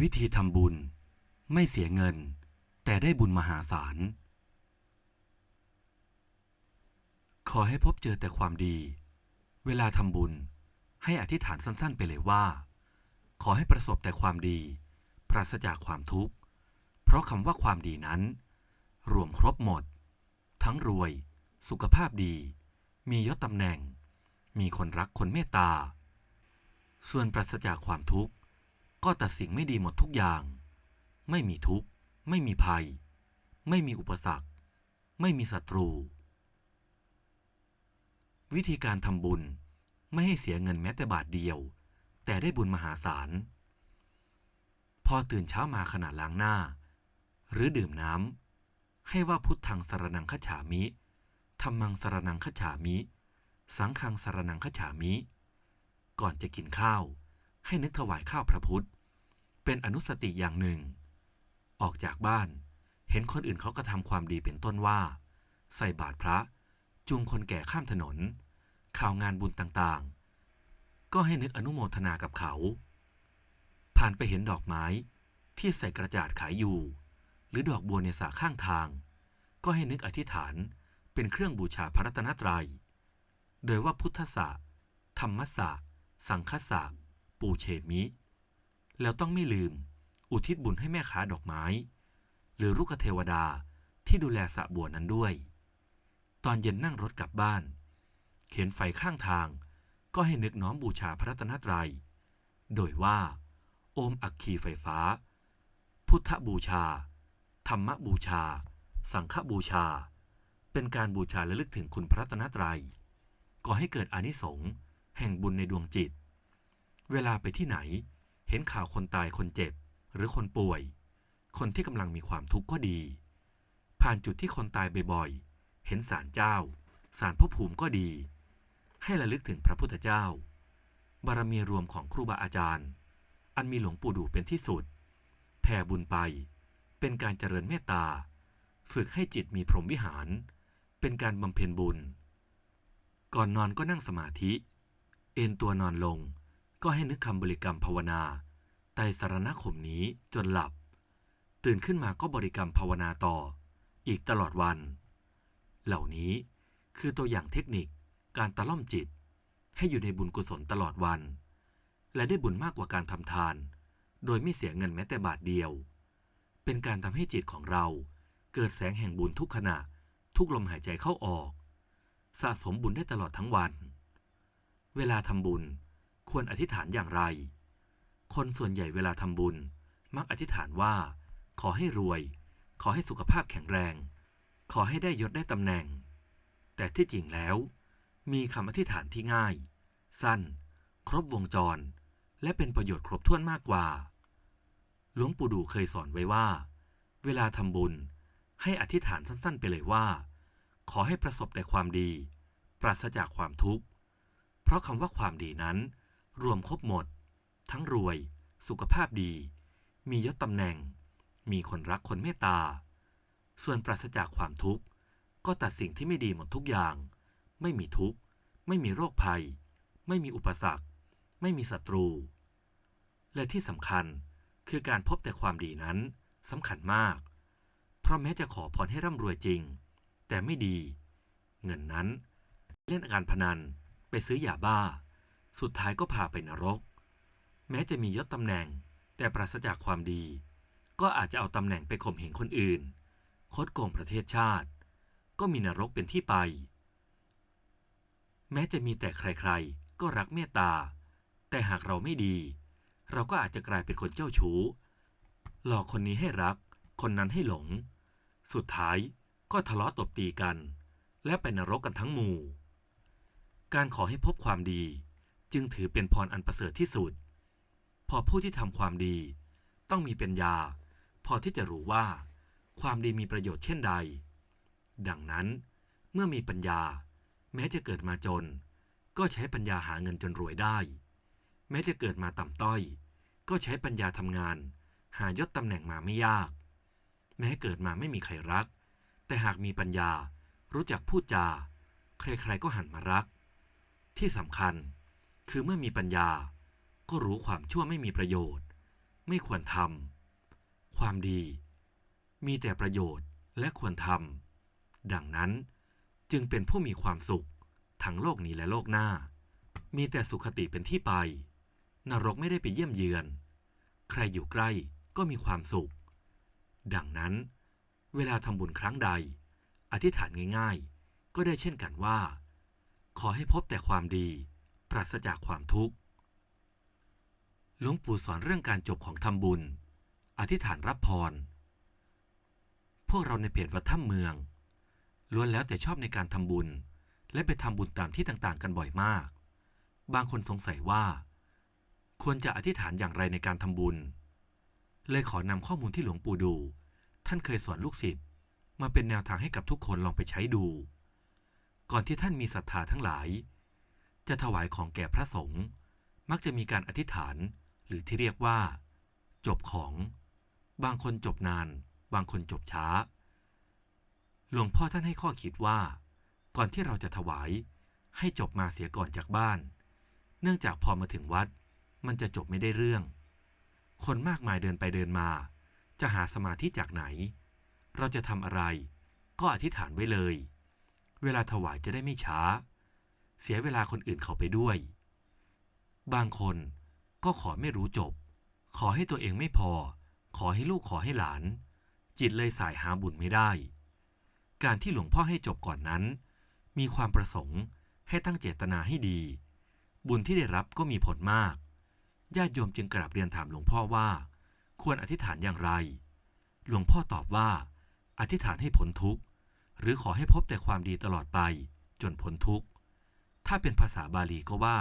วิธีทำบุญ ไม่เสียเงิน แต่ได้บุญมหาศาล ขอให้พบเจอแต่ความดี เวลาทำบุญ ให้อธิษฐานสั้น ๆ ไปเลยว่า ขอให้ประสบแต่ความดี ปราศจากความทุกข์ เพราะคำว่าความดีนั้น รวมครบหมด ทั้งรวย สุขภาพดี มียศตำแหน่ง มีคนรักคนเมตตา ส่วนปราศจากความทุกข์ ก็แตัดสิ่งไม่ดีหมดทุกอย่าง ไม่มีทุกข์ ไม่มีภัย ไม่มีอุปสรรค ไม่มีศัตรู วิธีการทำบุญไม่ให้เสียเงินแม้แต่บาทเดียว แต่ได้บุญมหาศาล พอตื่นเช้ามาขณะล้างหน้า หรือดื่มน้ำให้ว่าพุทธังสรนังคจฉามิธรรมังสรนังคจฉามิ สังฆังสรนังคจฉามิ ก่อนจะกินข้าว ให้นึกถวายข้าวพระพุทธ เป็นอนุสติอย่างหนึ่ง ออกจากบ้าน เห็นคนอื่นเขากระทำความดีเป็นต้นว่า ใส่บาตรพระ จูงคนแก่ข้ามถนน ข่าวงานบุญต่างๆ ก็ให้นึกอนุโมทนากับเขา ผ่านไปเห็นดอกไม้ที่ใส่กระจาดขายอยู่ หรือดอกบัวในสระข้างทาง ก็ให้นึกอธิษฐานเป็นเครื่องบูชาพระรัตนตรัย โดยว่าพุทธะธรรมะสังคสะ ปูเชมิ แล้วต้องไม่ลืม อุทิศบุญให้แม่ค้าดอกไม้ หรือรุกเทวดาที่ดูแลสระบัวนั้นด้วย ตอนเย็นนั่งรถกลับบ้าน เข็นไฟข้างทาง ก็ให้นึกน้อมบูชาพระรัตนตรัย โดยว่า โอมอัคคีไฟฟ้า พุทธบูชา ธรรมบูชา สังฆบูชา เป็นการบูชาและลึกถึงคุณพระรัตนตรัยก่อให้เกิดอานิสงส์แห่งบุญในดวงจิต เวลาไปที่ไหน เห็นข่าวคนตายคนเจ็บ หรือคนป่วย คนที่กำลังมีความทุกข์ก็ดี ผ่านจุดที่คนตายบ่อยๆ เห็นศาลเจ้า ศาลพระภูมิก็ดี ให้ระลึกถึงพระพุทธเจ้า บารมีรวมของครูบาอาจารย์ อันมีหลวงปู่ดูเป็นที่สุด แผ่บุญไป เป็นการเจริญเมตตา ฝึกให้จิตมีพรหมวิหาร เป็นการบำเพ็ญบุญ ก่อนนอนก็นั่งสมาธิ เอนตัวนอนลง ก็ให้นึกคำบริกรรมภาวนาไตสารณคมนี้จนหลับ ตื่นขึ้นมาก็บริกรรมภาวนาต่อ อีกตลอดวัน เหล่านี้คือตัวอย่างเทคนิคการตะล่อมจิต ให้อยู่ในบุญกุศลตลอดวัน และได้บุญมากกว่าการทำทาน โดยไม่เสียเงินแม้แต่บาทเดียว เป็นการทำให้จิตของเราเกิดแสงแห่งบุญทุกขณะ ทุกลมหายใจเข้าออก สะสมบุญได้ตลอดทั้งวัน เวลาทำบุญ ควรอธิษฐานอย่างไร คนส่วนใหญ่เวลาทำบุญ มักอธิษฐานว่า ขอให้รวย ขอให้สุขภาพแข็งแรง ขอให้ได้ยศได้ตำแหน่ง แต่ที่จริงแล้ว มีคำอธิษฐานที่ง่าย สั้น ครบวงจร และเป็นประโยชน์ครบถ้วนมากกว่า หลวงปู่ดูเคยสอนไว้ว่า เวลาทำบุญ ให้อธิษฐานสั้น ๆ ไปเลยว่า ขอให้ประสบแต่ความดี ปราศจากความทุกข์ เพราะคำว่าความดีนั้น รวมครบหมด ทั้งรวย สุขภาพดี มียศตำแหน่ง มีคนรักคนเมตตา ส่วนปราศจากความทุกข์ ก็ตัดสิ่งที่ไม่ดีหมดทุกอย่าง ไม่มีทุกข์ ไม่มีโรคภัย ไม่มีอุปสรรค ไม่มีศัตรู และที่สำคัญคือการพบแต่ความดีนั้นสำคัญมาก เพราะแม้จะขอพรให้ร่ำรวยจริง แต่ไม่ดี เงินนั้น เล่นการพนัน ไปซื้อยาบ้า สุดท้ายก็พาไปนรก แม้จะมียศตำแหน่ง แต่ปราศจากความดี ก็อาจจะเอาตำแหน่งไปข่มเหงคนอื่น คดโกงประเทศชาติ ก็มีนรกเป็นที่ไป แม้จะมีแต่ใครๆ ก็รักเมตตา แต่หากเราไม่ดี เราก็อาจจะกลายเป็นคนเจ้าชู้ หลอกคนนี้ให้รัก คนนั้นให้หลง สุดท้ายก็ทะเลาะตบตีกัน และไปนรกกันทั้งหมู่ การขอให้พบความดี จึงถือเป็นพรอันประเสริฐที่สุด พอผู้ที่ทำความดี ต้องมีปัญญา พอที่จะรู้ว่า ความดีมีประโยชน์เช่นใด ดังนั้น เมื่อมีปัญญา แม้จะเกิดมาจน ก็ใช้ปัญญาหาเงินจนรวยได้ แม้จะเกิดมาต่ำต้อย ก็ใช้ปัญญาทำงาน หายศตำแหน่งมาไม่ยาก แม้เกิดมาไม่มีใครรัก แต่หากมีปัญญารู้จักพูดจา ใครๆก็หันมารัก ที่สำคัญ คือเมื่อมีปัญญา ก็รู้ความชั่วไม่มีประโยชน์ ไม่ควรทำความดี มีแต่ประโยชน์และควรทำดังนั้นจึงเป็นผู้มีความสุข ทั้งโลกนี้และโลกหน้า มีแต่สุขติเป็นที่ไป นรกไม่ได้ไปเยี่ยมเยือน ใครอยู่ใกล้ก็มีความสุข ดังนั้น เวลาทำบุญครั้งใด อธิษฐานง่ายๆ ก็ได้เช่นกันว่า ขอให้พบแต่ความดี ปราศจากความทุกข์ หลวงปู่สอนเรื่องการจบของทำบุญ อธิษฐานรับพร พวกเราในเพจวัดถ้ำเมือง ล้วนแล้วแต่ชอบในการทำบุญ และไปทำบุญตามที่ต่างๆ กันบ่อยมาก บางคนสงสัยว่า ควรจะอธิษฐานอย่างไรในการทำบุญ เลยขอนำข้อมูลที่หลวงปู่ดู ท่านเคยสอนลูกศิษย์มาเป็นแนวทางให้กับทุกคนลองไปใช้ดู ก่อนที่ท่านมีศรัทธาทั้งหลาย จะถวายของแก่พระสงฆ์มักจะมีการอธิษฐานหรือที่เรียกว่า จบของ บางคนจบนาน บางคนจบช้า หลวงพ่อท่านให้ข้อคิดว่า ก่อนที่เราจะถวายให้จบมาเสียก่อนจากบ้าน เนื่องจากพอมาถึงวัด มันจะจบไม่ได้เรื่อง คนมากมายเดินไปเดินมา จะหาสมาธิจากไหน เราจะทำอะไร ก็อธิษฐานไว้เลย เวลาถวายจะได้ไม่ช้า เสียเวลาคนอื่นเขาไปด้วย บางคนก็ขอไม่รู้จบ ขอให้ตัวเองไม่พอ ขอให้ลูกขอให้หลาน จิตเลยสายหาบุญไม่ได้ การที่หลวงพ่อให้จบก่อนนั้น มีความประสงค์ให้ตั้งเจตนาให้ดี บุญที่ได้รับก็มีผลมากญาติโยมจึงกราบเรียนถามหลวงพ่อว่า ควรอธิษฐานอย่างไร หลวงพ่อตอบว่า อธิษฐานให้พ้นทุกข์ หรือขอให้พบแต่ความดีตลอดไป จนพ้นทุกข์ ถ้าเป็นภาษาบาลีก็ว่า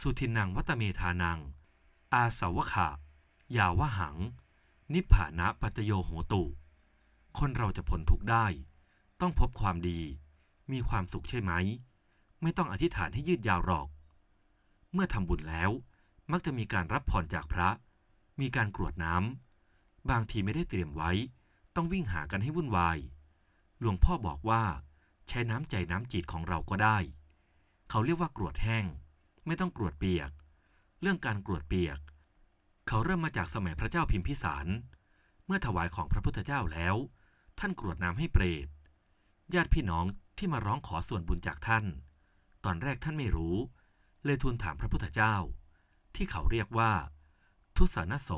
สุทินังวัตเมธานัง อาสาวขะ ยาวะหัง นิพพานะปัจโยโหตุ คนเราจะพ้นทุกข์ได้ ต้องพบความดี มีความสุขใช่ไหม ไม่ต้องอธิษฐานให้ยืดยาวหรอก เมื่อทำบุญแล้ว มักจะมีการรับพรจากพระ มีการกรวดน้ำ บางทีไม่ได้เตรียมไว้ ต้องวิ่งหากันให้วุ่นวาย หลวงพ่อบอกว่า ใช้น้ำใจน้ำจิตของเราก็ได้ เขาเรียกว่ากรวดแห้ง ไม่ต้องกรวดเปียก เรื่องการกรวดเปียก เขาเริ่มมาจากสมัยพระเจ้าพิมพิสาร เมื่อถวายของพระพุทธเจ้าแล้ว ท่านกรวดน้ำให้เปรต ญาติพี่น้องที่มาร้องขอส่วนบุญจากท่าน ตอนแรกท่านไม่รู้ เลยทูลถามพระพุทธเจ้า ที่เขาเรียกว่า ทุสานโส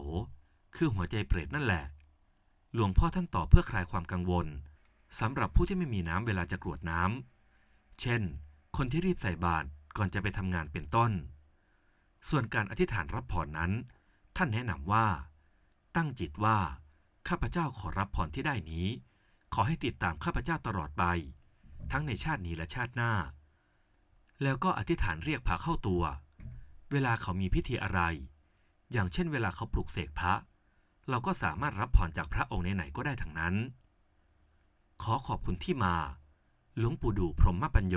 คือหัวใจเปรตนั่นแหละ หลวงพ่อท่านตอบเพื่อคลายความกังวลสำหรับผู้ที่ไม่มีน้ำเวลาจะกรวดน้ำ เช่น คนที่รีบใส่บาตรก่อนจะไปทำงานเป็นต้น ส่วนการอธิษฐานรับพรนั้น ท่านแนะนำว่า ตั้งจิตว่า ข้าพเจ้าขอรับพรที่ได้นี้ ขอให้ติดตามข้าพเจ้าตลอดไป ทั้งในชาตินี้และชาติหน้า แล้วก็อธิษฐานเรียกพระเข้าตัว เวลาเขามีพิธีอะไร อย่างเช่นเวลาเขาปลุกเสกพระ เราก็สามารถรับพรจากพระองค์ไหนๆก็ได้ทั้งนั้น ขอขอบคุณที่มา หลวงปู่ดูพรหมปัญโย